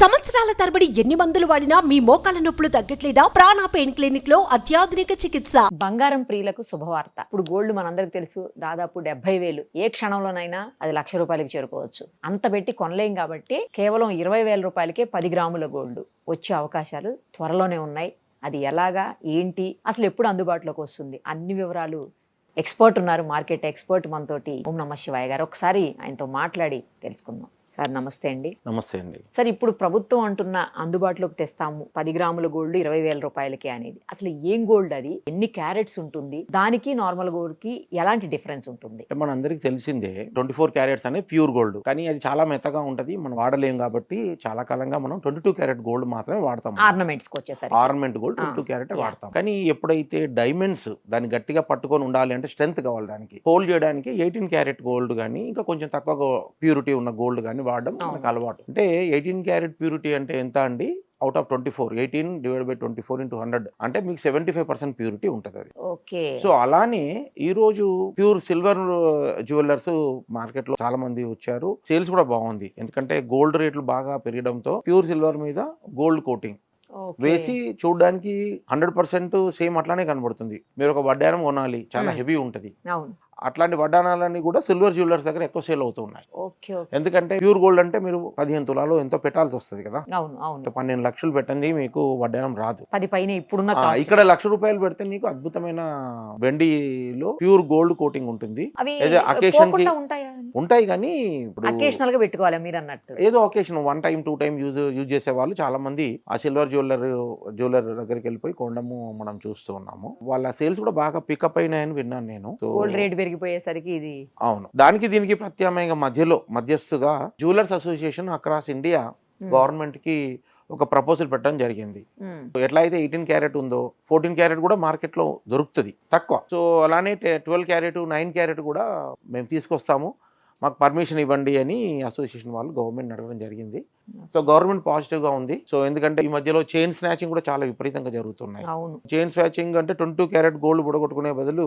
సంవత్సరాల తరబడి ఎన్ని మందులు వాడినా మీ మోకాల నొప్పులు తగ్గట్లేదా? ప్రాణ పెయిన్ క్లినిక్లో అత్యాధునిక చికిత్స. బంగారం ప్రియులకు శుభవార్త. ఇప్పుడు గోల్డ్ మనందరికి తెలుసు దాదాపు డెబ్బై వేలు. ఏ క్షణంలోనైనా అది లక్ష రూపాయలకి చేరుకోవచ్చు. అంత పెట్టి కొనలేం కాబట్టి కేవలం ఇరవై వేల రూపాయలకే పది గ్రాముల గోల్డ్. వచ్చే అవకాశాలు త్వరలోనే ఉన్నాయి. అది ఎలాగా ఏంటి అసలు ఎప్పుడు అందుబాటులోకి వస్తుంది? అన్ని వివరాలు ఎక్స్పర్ట్ ఉన్నారు మార్కెట్ ఎక్స్పర్ట్ మనతోటి. ఓం నమ శివాయ గారు. ఒకసారి ఆయనతో మాట్లాడి తెలుసుకుందాం. సార్ నమస్తే అండి. నమస్తే అండి. సార్ ఇప్పుడు ప్రభుత్వం అంటున్న అందుబాటులోకి తెస్తాము పది గ్రాముల గోల్డ్ ఇరవై వేల రూపాయలకి అనేది. అసలు ఏం గోల్డ్ అది? ఎన్ని క్యారెట్స్ ఉంటుంది? దానికి నార్మల్ గోల్డ్కి ఎలాంటి డిఫరెన్స్ ఉంటుంది? మన అందరికి తెలిసిందే ట్వంటీ ఫోర్ క్యారెట్స్ అనేది ప్యూర్ గోల్డ్. కానీ అది చాలా మెత్తగా ఉంటది మనం వాడలేం కాబట్టి చాలా కాలంగా మనం ట్వంటీ టూ క్యారెట్ గోల్డ్ మాత్రమే వాడతాం ఆర్నమెంట్స్కి వచ్చేసరికి. Ornament gold twenty two carat. వాడతాం. కానీ ఎప్పుడైతే డైమండ్స్ దాన్ని గట్టిగా పట్టుకొని ఉండాలి అంటే స్ట్రెంత్ కావాలి దానికి. హోల్డ్ చేయడానికి ఎయిటీన్ క్యారెట్ గోల్డ్ కానీ ఇంకా కొంచెం తక్కువ ప్యూరిటీ ఉన్న గోల్డ్ కానీ వాడడం అవును. మనకు అలవాటు. అంటే ఎయిటీన్ క్యారెట్ ప్యూరిటీ అంటే ఎంత అండి? Out of twenty four. Eighteen divide by twenty four into hundred. అంటే మీకు సెవెంటీ ఫైవ్ పర్సెంట్ ప్యూరిటీ ఉంటుంది అది ఓకే. సో అలానే ఈ రోజు ప్యూర్ సిల్వర్ జ్యువెలర్స్ మార్కెట్లో చాలా మంది వచ్చారు. సేల్స్ కూడా బాగుంది. ఎందుకంటే గోల్డ్ రేట్లు బాగా పెరగడంతో ప్యూర్ సిల్వర్ మీద గోల్డ్ కోటింగ్. వేసి చూడడానికి హండ్రెడ్ పర్సెంట్ సేమ్ అట్లానే కనబడుతుంది. మీరు ఒక వడ్డానం కొనాలి. చాలా. హెవీ ఉంటది. అట్లాంటి వడ్డానాలన్నీ కూడా సిల్వర్ జ్యువెలర్స్ దగ్గర ఎక్కువ సేల్ అవుతున్నాయి ఎందుకంటే ప్యూర్ గోల్డ్ అంటే మీరు పదిహేను తులాలు ఎంతో పెట్టాల్సి వస్తుంది కదా. పన్నెండు లక్షలు పెట్టండి మీకు వడ్డానం రాదు. పది పైన ఇప్పుడున్న. ఇక్కడ లక్ష రూపాయలు పెడితే నీకు అద్భుతమైన వెండిలో ప్యూర్ గోల్డ్ కోటింగ్ ఉంటుంది. occasion కి- ఉంటాయా కానీ ఇప్పుడు అకేషనల్గా పెట్టుకోవాలి మీరు అన్నట్టు. ఏదో occasion one time two time use use చేసే వాళ్ళు చాలా మంది ఆ సిల్వర్ జ్యువెలర్ జ్యువెలర్ దగ్గరికి వెళ్ళిపోయి కొండము మనం చూస్తూ ఉన్నాము. వాళ్ళ సేల్స్ కూడా బాగా పికప్ అయినాయని విన్నాను నేను. గోల్డ్ రేట్ పెరిగిపోయేసరికి ఇది అవును. దానికి దీనికి ప్రత్యామ్నాయంగా మధ్యలో మధ్యస్థుగా జ్యువెలర్స్ అసోసియేషన్ అక్రాస్ ఇండియా. గవర్నమెంట్కి ఒక ప్రపోజల్ పెట్టడం జరిగింది. ఎట్లా అయితే ఎయిటీన్ క్యారెట్ ఉందో ఫోర్టీన్ క్యారెట్ కూడా మార్కెట్లో దొరుకుతుంది తక్కువ. సో అలానే ట్వెల్వ్ క్యారెట్ నైన్ క్యారెట్ కూడా మేము తీసుకొస్తాము. మాకు పర్మిషన్ ఇవ్వండి అని అసోసియేషన్ వాళ్ళు గవర్నమెంట్ అడగడం జరిగింది. సో గవర్నమెంట్ పాజిటివ్గా ఉంది. సో ఎందుకంటే ఈ మధ్యలో చైన్ స్నాచింగ్ కూడా చాలా విపరీతంగా జరుగుతున్నాయి. అవును. చైన్ స్నాచింగ్ అంటే ట్వంటీ టూ క్యారెట్ గోల్డ్ బుడగొట్టుకునే బదులు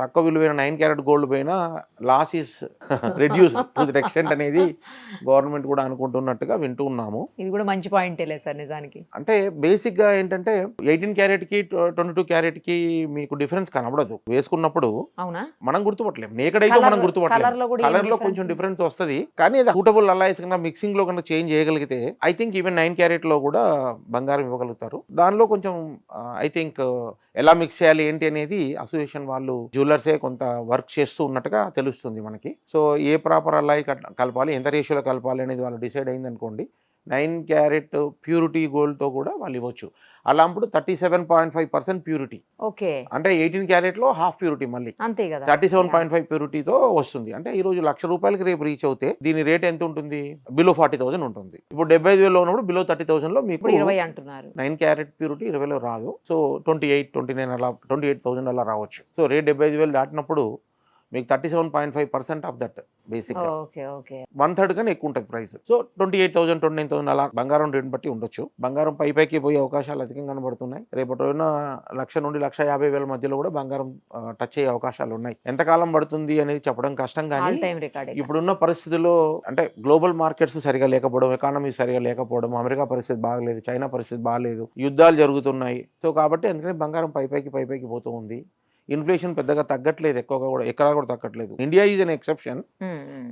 తక్కువ విలువైన నైన్ క్యారెట్ గోల్డ్ పైన loss is reduce to the extent అనేది గవర్నమెంట్ కూడా అనుకుంటున్నట్టుగా వింటూ ఉన్నాము. ఇది కూడా మంచి పాయింటే లేదు సార్ నిజానికి. అంటే బేసిక్గా ఏంటంటే ఎయిటీన్ క్యారెట్కి ట్వంటీ టూ క్యారెట్కి మీకు డిఫరెన్స్ కనబడదు. వేసుకున్నప్పుడు అవునా? మనం గుర్తుపట్టలేం. నేకడైతే మనం కలర్ గుర్తుపట్టలేం. లో కూడా ఏం కలర్లో difference? కొంచెం? డిఫరెన్స్ వస్తుంది. కానీ అది సూటబుల్ అలైస్ కన్నా మిక్సింగ్లో కన్నా చేంజ్ చేయగలిగితే ఐ థింక్ ఈవెన్ నైన్ క్యారెట్లో కూడా బంగారం ఇవ్వగలుగుతారు. దానిలో కొంచెం ఐ థింక్ ఎలా మిక్స్ చేయాలి ఏంటి అనేది అసోసియేషన్ వాళ్ళు జ్యువెలర్సే కొంత వర్క్ చేస్తూ ఉన్నట్టుగా తెలుస్తుంది మనకి. సో ఏ ప్రాపర్ అలాయ్ కలపాలి ఎంత రేషియోలో కలపాలి అనేది వాళ్ళు డిసైడ్ అయింది అనుకోండి నైన్ క్యారెట్ ప్యూరిటీ గోల్డ్తో కూడా వాళ్ళు ఇవ్వచ్చు. అలా అప్పుడు thirty seven point five percent purity. Okay. అంటే ఎయిటీన్ క్యారెట్లో హాఫ్ ప్యూరిటీ మళ్ళీ. అంతే కదా. థర్టీ సెవెన్ పాయింట్ ఫైవ్ ప్యూరిటీతో వస్తుంది. అంటే ఈ రోజు లక్ష రూపాయలకి రేపు రీచ్ అవుతే దీని రేట్ ఎంత ఉంటుంది? బిలో ఫార్టీ థౌసండ్ ఉంటుంది. ఇప్పుడు డెబ్బై ఐదు వేలు ఉన్నప్పుడు బిలో థర్టీ థౌసండ్లో మీకు ఇరవై అంటున్నారు. నైన్ క్యారెట్ ప్యూరిటీ ఇరవైలో రాదు. So twenty eight twenty nine అలా ట్వంటీ ఎయిట్ థౌసండ్ అలా రావచ్చు. సో రేట్ డెబ్బై ఐదు వేలు దాటినప్పుడు మీకు thirty seven point five percent of that basic one third కన్నా ఎక్కువ ఉంటుంది price so twenty eight thousand twenty nine thousand అలా బంగారం రేట్ బట్టి ఉండొచ్చు. బంగారం పై పైకి పోయే అవకాశాలు అధికంగా కనబడుతున్నాయి. రేపటి రోజున లక్ష నుండి లక్ష యాభై వేల మధ్యలో కూడా బంగారం టచ్ అయ్యే అవకాశాలు ఉన్నాయి. ఎంతకాలం పడుతుంది అనేది చెప్పడం కష్టం కానీ ఇప్పుడున్న పరిస్థితుల్లో అంటే గ్లోబల్ మార్కెట్స్ సరిగా లేకపోవడం ఎకానమీ సరిగా లేకపోవడం అమెరికా పరిస్థితి బాగలేదు చైనా పరిస్థితి బాగలేదు యుద్ధాలు జరుగుతున్నాయి. సో కాబట్టి అందుకని బంగారం పై పైకి పై పైకి పోతూ ఉంది. ఇన్ఫ్లేషన్ పెద్దగా తగ్గట్లేదు ఎక్కువగా కూడా ఎక్కడా కూడా తగ్గట్లేదు. India is an exception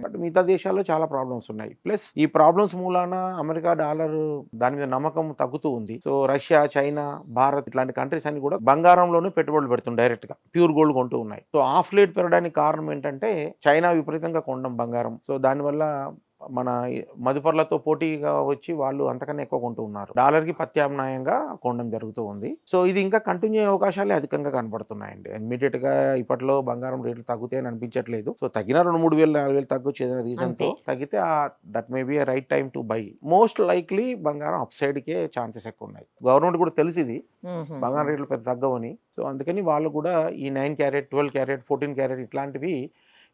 but మిగతా దేశాల్లో చాలా ప్రాబ్లమ్స్ ఉన్నాయి. ప్లస్ ఈ ప్రాబ్లమ్స్ మూలాన అమెరికా డాలర్ దాని మీద నమ్మకం తగ్గుతూ ఉంది. సో రష్యా చైనా భారత్ ఇట్లాంటి కంట్రీస్ అన్ని కూడా బంగారంలోనే పెట్టుబడులు పెడుతుంది డైరెక్ట్గా. ప్యూర్ గోల్డ్ కొంటూ ఉన్నాయి. సో ఆఫ్ లేట్ పెరగడానికి కారణం ఏంటంటే చైనా విపరీతంగా కొనడం బంగారం. సో దానివల్ల మన మదుపర్లతో పోటీగా వచ్చి వాళ్ళు అంతకన్నా ఎక్కువ కొంటూ ఉన్నారు. డాలర్కి ప్రత్యామ్నాయంగా కొనడం జరుగుతూ ఉంది. సో ఇది ఇంకా కంటిన్యూ అయ్యే అవకాశాలే అధికంగా కనబడుతున్నాయండి. ఇమ్మీడియట్గా ఇప్పట్లో బంగారం రేట్లు తగ్గుతాయని అనిపించట్లేదు. సో తగిన రెండు మూడు వేలు నాలుగు వేలు తగ్గొచ్చు ఏదైనా రీజన్తో అంతే. తగ్గితే that may be right time to buy. Most likely బంగారం అప్ సైడ్ కే ఛాన్సెస్ ఎక్కువ ఉన్నాయి. గవర్నమెంట్ కూడా తెలిసింది. బంగారం రేట్లు పెద్ద తగ్గవని. సో అందుకని వాళ్ళు కూడా ఈ nine carat twelve carat fourteen carat ఇట్లాంటివి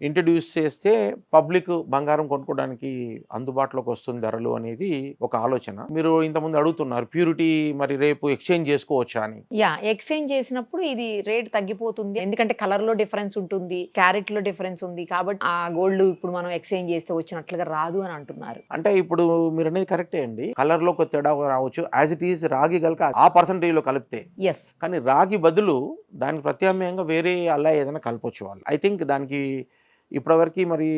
ఇంట్రడ్యూస్ చేస్తే పబ్లిక్ బంగారం కొనుక్కోవడానికి అందుబాటులోకి వస్తుంది ధరలు అనేది ఒక ఆలోచన. మీరు ఇంతకుముందు అడుగుతున్నారు ప్యూరిటీ మరి రేపు ఎక్స్చేంజ్ చేసుకోవచ్చా అని. యా ఎక్స్చేంజ్ చేసినప్పుడు ఇది రేట్ తగ్గిపోతుంది. ఎందుకంటే కలర్లో డిఫరెన్స్ ఉంటుంది క్యారెట్లో డిఫరెన్స్ ఉంది కాబట్టి ఆ గోల్డ్ ఇప్పుడు మనం ఎక్స్చేంజ్ చేస్తే వచ్చినట్లుగా రాదు అని అంటున్నారు. అంటే ఇప్పుడు మీరు అనేది కరెక్టే అండి. కలర్లో ఒక తేడా రావచ్చు. యాజ్ ఇట్ ఈస్ రాగి కనుక ఆ పర్సంటేజ్లో కలిపితే. ఎస్ కానీ రాగి బదులు దానికి ప్రత్యామ్నాయంగా వేరే అలా ఏదైనా కలపొచ్చు వాళ్ళు. ఐ థింక్ దానికి ఇప్పటివరకు మరి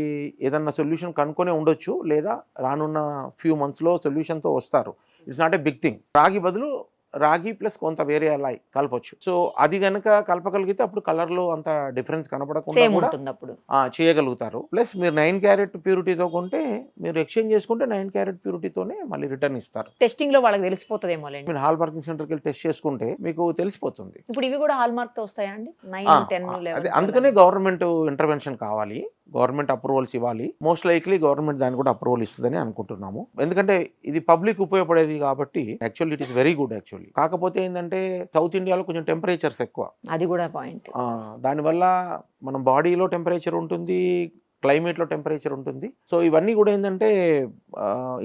ఏదన్నా సొల్యూషన్ కనుక్కొనే ఉండొచ్చు లేదా రానున్న ఫ్యూ మంత్స్లో సొల్యూషన్తో వస్తారు. It's not a big thing. రాగి బదులు రాగి ప్లస్ కొంత వేరే అలా కలపొచ్చు. సో అది కనుక కలపగలిగితే అప్పుడు కలర్లో అంత డిఫరెన్స్ కనపడకుండా కూడా చేయగలుగుతారు. ప్లస్ మీరు నైన్ క్యారెట్ ప్యూరిటీతో కొంటే మీరు ఎక్స్చేంజ్ చేసుకుంటే నైన్ క్యారెట్ ప్యూరిటీతోనే మళ్ళీ రిటర్న్ ఇస్తారు. టెస్టింగ్లో వాళ్ళకి తెలిసిపోతుందేమో మీరు హాల్ పార్కింగ్ సెంటర్కి వెళ్ళి టెస్ట్ చేసుకుంటే మీకు తెలిసిపోతుంది. ఇప్పుడు ఇవి కూడా హాల్ మార్క్తో వస్తాయా అండి? నైన్ ఆ, టెన్ అదే అందుకనే గవర్నమెంట్ ఇంటర్వెన్షన్ కావాలి. గవర్నమెంట్ అప్రూవల్స్ ఇవ్వాలి. మోస్ట్ లైక్లీ గవర్నమెంట్ దాన్ని కూడా అప్రూవల్ ఇస్తుందని అనుకుంటున్నాము. ఎందుకంటే ఇది పబ్లిక్ ఉపయోగపడేది కాబట్టి actually it is very good actually కాకపోతే ఏంటంటే సౌత్ ఇండియాలో కొంచెం టెంపరేచర్స్ ఎక్కువ. అది కూడా పాయింట్ దానివల్ల మన బాడీలో టెంపరేచర్ ఉంటుంది క్లైమేట్లో టెంపరేచర్ ఉంటుంది. సో ఇవన్నీ కూడా ఏంటంటే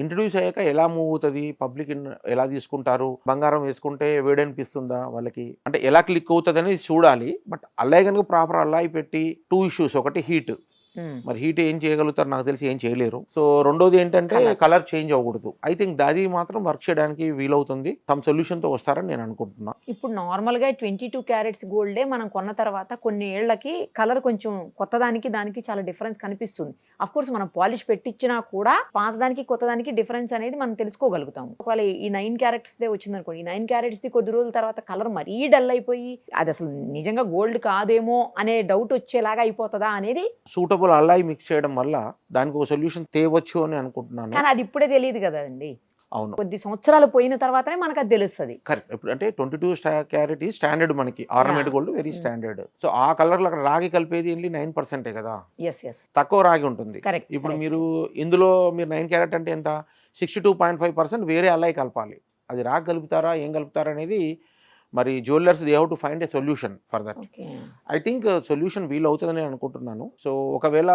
ఇంట్రడ్యూస్ అయ్యాక ఎలా మూవ్ అవుతుంది పబ్లిక్ ఎలా తీసుకుంటారు బంగారం వేసుకుంటే వేడనిపిస్తుందా వాళ్ళకి? అంటే ఎలా క్లిక్ అవుతుంది అనేది చూడాలి. బట్ అల్లాయి కనుక ప్రాపర్ అల్లాయి పెట్టి టూ ఇష్యూస్ ఒకటి హీట్ మరి హీట్ ఏం చేయగలుగుతారు నాకు తెలిసి ఏం చేయలేరు. సో రెండోది ఏంటంటే. కలర్. చేంజ్ అవ్వకూడదు. ఐ థింక్ దాది మాత్రం వర్క్ చేయడానికి వీలవుతుంది. తమ సొల్యూషన్తో వస్తారని నేను అనుకుంటున్నా. ఇప్పుడు నార్మల్గా ట్వంటీ టూ క్యారెట్స్ గోల్డే మనం కొన్న తర్వాత కొన్ని ఏళ్ళకి కలర్ కొంచెం కొత్తదానికి దానికి చాలా డిఫరెన్స్ కనిపిస్తుంది. అఫ్ కోర్స్ మనం పాలిష్ పెట్టించినా కూడా పాతదానికి కొత్తదానికి డిఫరెన్స్ అనేది మనం తెలుసుకోగలుగుతాం ఒకవేళ ఈ నైన్ క్యారెట్స్ దే వచ్చింది అనుకోండి ఈ నైన్ క్యారెట్స్ ది కొద్ది రోజుల తర్వాత కలర్ మరీ డల్ అయిపోయి అది అసలు నిజంగా గోల్డ్ కాదేమో అనే డౌట్ వచ్చేలాగా అయిపోతుందా అనేది సూటబుల్ అల్లాయి మిక్స్ చేయడం వల్ల దానికి ఒక సొల్యూషన్ తేవచ్చు అని అనుకుంటున్నాను. కానీ అది ఇప్పుడే తెలియదు కదండి అవును. కొద్ది సంవత్సరాలు పోయిన తర్వాతనే మనకు అది తెలుస్తుంది. కరెక్ట్ ఇప్పుడు అంటే ట్వంటీ టూ క్యారెట్ ఈ స్టాండర్డ్ మనకి. Ornament. Gold very. Standard so ఆ కలర్లో అక్కడ రాగి కలిపేది ఏంటి? నైన్ పర్సెంటే కదా? ఎస్ ఎస్ తక్కువ రాగి ఉంటుంది. కరెక్ట్ ఇప్పుడు మీరు ఇందులో మీరు నైన్ క్యారెట్ అంటే ఎంత? Sixty two point five percent వేరే అల్లాయి కలపాలి. అది రాగి కలుపుతారా? ఏం కలుపుతారా అనేది మరి jewellers they how to find a solution for that I think solution వీలు అవుతుందని అనుకుంటున్నాను. సో ఒకవేళ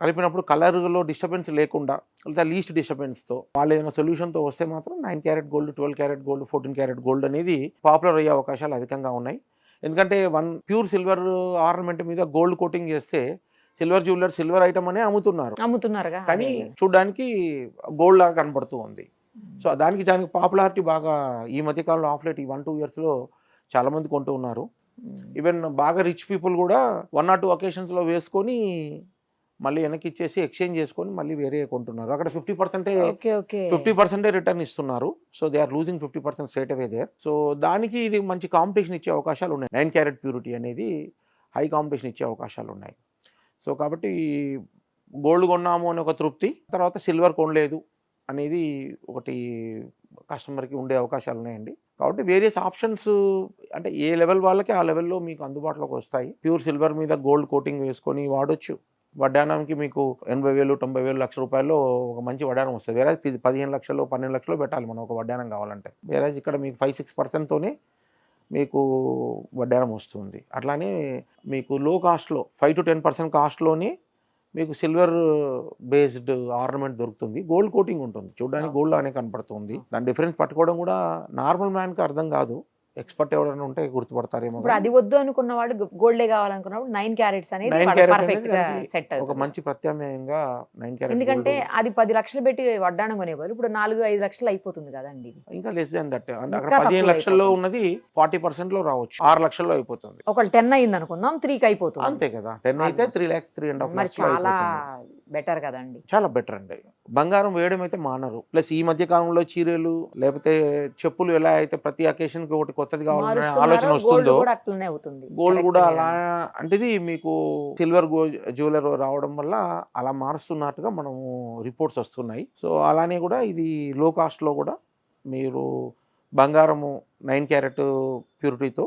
కలిపినప్పుడు కలర్లో డిస్టర్బెన్స్ లేకుండా లేదా లీస్ట్ డిస్టర్బెన్స్తో వాళ్ళు ఏదైనా సొల్యూషన్తో వస్తే మాత్రం nine carat gold twelve carat gold fourteen carat gold అనేది పాపులర్ అయ్యే అవకాశాలు అధికంగా ఉన్నాయి. ఎందుకంటే వన్ ప్యూర్ సిల్వర్ ఆర్నమెంట్ మీద గోల్డ్ కోటింగ్ చేస్తే సిల్వర్ జ్యువెలర్ సిల్వర్ ఐటమ్ అనే అమ్ముతున్నారు. అమ్ముతున్నారుగా. కానీ చూడడానికి గోల్డ్ లాగా కనబడుతూ ఉంది. సో దానికి దానికి పాపులారిటీ బాగా ఈ మధ్యకాలంలో ఆఫ్ లైట్ ఈ వన్ టూ ఇయర్స్లో చాలా మంది కొంటూ ఉన్నారు. ఈవెన్ బాగా రిచ్ పీపుల్ కూడా వన్ ఆర్ టూ ఒకేషన్స్లో వేసుకొని మళ్ళీ వెనక్కి ఇచ్చేసి ఎక్స్చేంజ్ చేసుకొని మళ్ళీ వేరే కొంటున్నారు. అక్కడ ఫిఫ్టీ పర్సెంటే ఫిఫ్టీ పర్సెంటే రిటర్న్ ఇస్తున్నారు. So they are losing fifty percent straight away there so దానికి ఇది మంచి కాంపిటీషన్ ఇచ్చే అవకాశాలు ఉన్నాయి. నైన్ క్యారెట్ ప్యూరిటీ అనేది హై కాంపిటీషన్ ఇచ్చే అవకాశాలు ఉన్నాయి. సో కాబట్టి గోల్డ్ కొన్నాము అనే ఒక తృప్తి. తర్వాత సిల్వర్ కొనలేదు. అనేది ఒకటి కస్టమర్కి ఉండే అవకాశాలు ఉన్నాయండి. కాబట్టి వేరియస్ ఆప్షన్స్ అంటే ఏ లెవెల్ వాళ్ళకి ఆ లెవెల్లో మీకు అందుబాటులోకి వస్తాయి. ప్యూర్ సిల్వర్ మీద గోల్డ్ కోటింగ్ వేసుకొని వాడొచ్చు. వడ్డానంకి మీకు ఎనభై వేలు తొంభై వేలు లక్ష రూపాయల్లో ఒక మంచి వడ్డానం వస్తుంది. వేరే పదిహేను లక్షలు పన్నెండు లక్షలు పెట్టాలి మనం ఒక వడ్డానం కావాలంటే. వేరే ఇక్కడ మీకు ఫైవ్ సిక్స్ పర్సెంట్తోనే మీకు వడ్డానం వస్తుంది. అట్లానే మీకు లో కాస్ట్లో ఫైవ్ టు టెన్ పర్సెంట్ కాస్ట్లోనే మీకు సిల్వర్ బేస్డ్ ఆర్నమెంట్ దొరుకుతుంది. గోల్డ్ కోటింగ్ ఉంటుంది. చూడడానికి గోల్డ్ అనే కనపడుతుంది. దాని డిఫరెన్స్ పట్టుకోవడం కూడా నార్మల్ మ్యాన్కి అర్థం కాదు. ఎక్స్పర్ట్ ఎవరైనా ఉంటే గుర్తుపడతారేమో ఇప్పుడు అది వద్దు అనుకున్న వాడు గోల్డే కావాలనుకున్నప్పుడు నైన్ క్యారెట్స్ అనేది పర్ఫెక్ట్గా సెట్ ఒక మంచి ప్రత్యామ్నాయంగా నైన్ క్యారెట్ ఎందుకంటే అది పది లక్షలు పెట్టి వడ్డాణం కొనేవారు. ఇప్పుడు నాలుగు ఐదు లక్షలు అయిపోతుంది కదండి. ఇంకా లెస్ దాన్ దట్ అక్కడ పదిహేను లక్షల్లో. ఉన్నది ఫార్టీ పర్సెంట్లో రావచ్చు. ఆరు లక్షల్లో అయిపోతుంది. ఒకళ్ళు టెన్ అయింది అనుకుందాం త్రీకి అయిపోతుంది. అంతే కదా. టెన్ అయితే. Three lakhs three and half మరి చాలా బెటర్ కదండి. చాలా బెటర్ అండి. బంగారం వేయడం అయితే మానరు. ప్లస్ ఈ మధ్య కాలంలో చీరలు లేకపోతే చెప్పులు ఎలా అయితే ప్రతి అకేషన్కి ఒకటి కొత్తది కావాలనే ఆలోచన వస్తుందో అట్లనే అవుతుంది. గోల్డ్ కూడా అలా అంటే ఇది మీకు సిల్వర్ జ్యువెలర్ రావడం వల్ల అలా మారుస్తున్నట్టుగా మనము రిపోర్ట్స్ వస్తున్నాయి. సో అలానే కూడా ఇది లో కాస్ట్లో కూడా మీరు బంగారము నైన్ క్యారెట్ ప్యూరిటీతో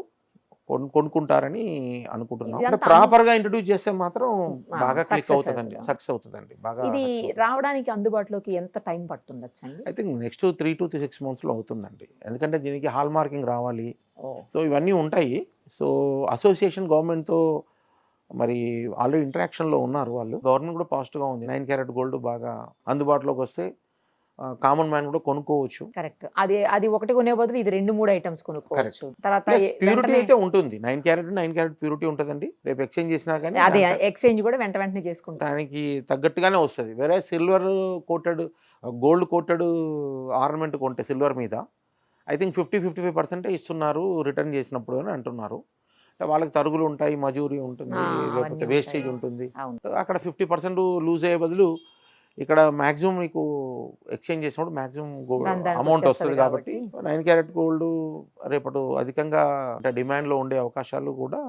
కొనుక్కుంటారని అనుకుంటున్నాం. అంటే ప్రాపర్గా ఇంట్రడ్యూస్ చేస్తే మాత్రం బాగా క్లిక్ అవుతుందండి. అవుతుంది. సక్సెస్ అవుతుందండి. బాగా ఇది. రావడానికి అందుబాటులోకి ఎంత time పడుతుండొచ్చండి? I think next three to six మంత్స్లో అవుతుందండి. ఎందుకంటే దీనికి హాల్ మార్కింగ్ రావాలి సో ఇవన్నీ ఉంటాయి. సో అసోసియేషన్ గవర్నమెంట్తో మరి ఆల్రెడీ ఇంటరాక్షన్లో ఉన్నారు వాళ్ళు. గవర్నమెంట్ కూడా పాజిటివ్గా ఉంది. నైన్ క్యారెట్ గోల్డ్ బాగా అందుబాటులోకి వస్తే కామన్ మ్యాన్ కూడా కొనుక్కోవచ్చు. కరెక్ట్. అది అది ఒకటి కొనే బదులు ఇది రెండు మూడు ఐటమ్స్ కొనుక్కోవచ్చు. తర్వాత ప్యూరిటీ అయితే ఉంటుంది. Nine carat nine carat purity ఉంటుందండి. రేపు ఎక్స్చేంజ్ చేసినా కానీ అదే ఎక్స్చేంజ్ కూడా వెంట వెంటనే చేసుకుంటాం. దానికి తగ్గట్టుగానే వస్తుంది. వేరే silver coated gold coated ornament కొంటే సిల్వర్ మీద I think fifty fifty five పర్సెంటే ఇస్తున్నారు రిటర్న్ చేసినప్పుడు అని అంటున్నారు. అంటే వాళ్ళకి తరుగులు ఉంటాయి మజూరీ ఉంటుంది లేకపోతే వేస్టేజ్. ఉంటుంది. అక్కడ ఫిఫ్టీ పర్సెంట్ లూజ్ అయ్యే బదులు ఇక్కడ మాక్సిమం మీకు ఎక్స్చేంజ్ చేసినప్పుడు మాక్సిమం అమౌంట్ వస్తుంది కాబట్టి నైన్ క్యారెట్ గోల్డ్ రేపటి అధికంగా అంటే డిమాండ్లో ఉండే అవకాశాలు కూడా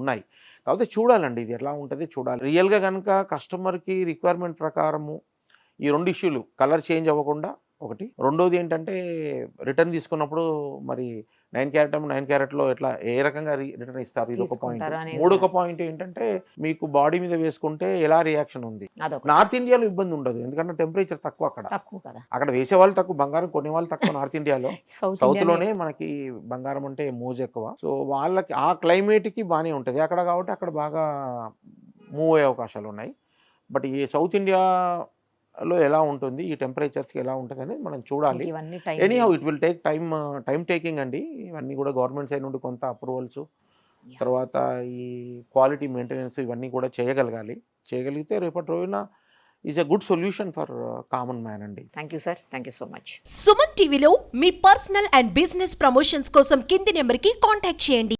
ఉన్నాయి. కాకపోతే చూడాలండి ఇది ఎట్లా ఉంటుంది చూడాలి. రియల్గా కనుక కస్టమర్కి రిక్వైర్మెంట్ ప్రకారము ఈ రెండు ఇష్యూలు కలర్ చేంజ్ అవ్వకుండా ఒకటి. రెండోది ఏంటంటే రిటర్న్ తీసుకున్నప్పుడు మరి నైన్ క్యారెట్ నైన్ క్యారెట్లో ఎట్లా ఏ రకంగా రిటర్న్ ఇస్తారు? ఇది ఒక పాయింట్ మూడొక పాయింట్ ఏంటంటే మీకు బాడీ మీద వేసుకుంటే ఎలా రియాక్షన్ ఉంది? నార్త్ ఇండియాలో ఇబ్బంది ఉండదు ఎందుకంటే టెంపరేచర్ తక్కువ అక్కడ. అక్కడ వేసే వాళ్ళు తక్కువ బంగారం కొనే వాళ్ళు తక్కువ నార్త్ ఇండియాలో. సౌత్లోనే మనకి బంగారం అంటే మోజ్ ఎక్కువ. సో వాళ్ళకి ఆ క్లైమేట్కి బాగానే ఉంటుంది. అక్కడ కాబట్టి అక్కడ బాగా మూవ్ అయ్యే అవకాశాలు ఉన్నాయి. బట్ ఈ సౌత్ ఇండియాలో ఎలా ఉంటుంది? ఈ టెంపరేచర్స్కి ఎలా ఉంటుంది అనేది మనం చూడాలి. Anyhow it will take time time taking అండి. ఇవన్నీ కూడా గవర్నమెంట్ సైడ్ నుండి కొంత అప్రూవల్స్. తర్వాత ఈ క్వాలిటీ మెయింటెనెన్స్ ఇవన్నీ కూడా చేయగలగాలి. చేయగలిగితే రేపటి రోజున is a good solution for common man అండి. Thank you sir thank you so much Suman టీవీలో మీ పర్సనల్ అండ్ బిజినెస్ ప్రమోషన్స్ కోసం కింది నెంబర్కి కాంటాక్ట్ చేయండి.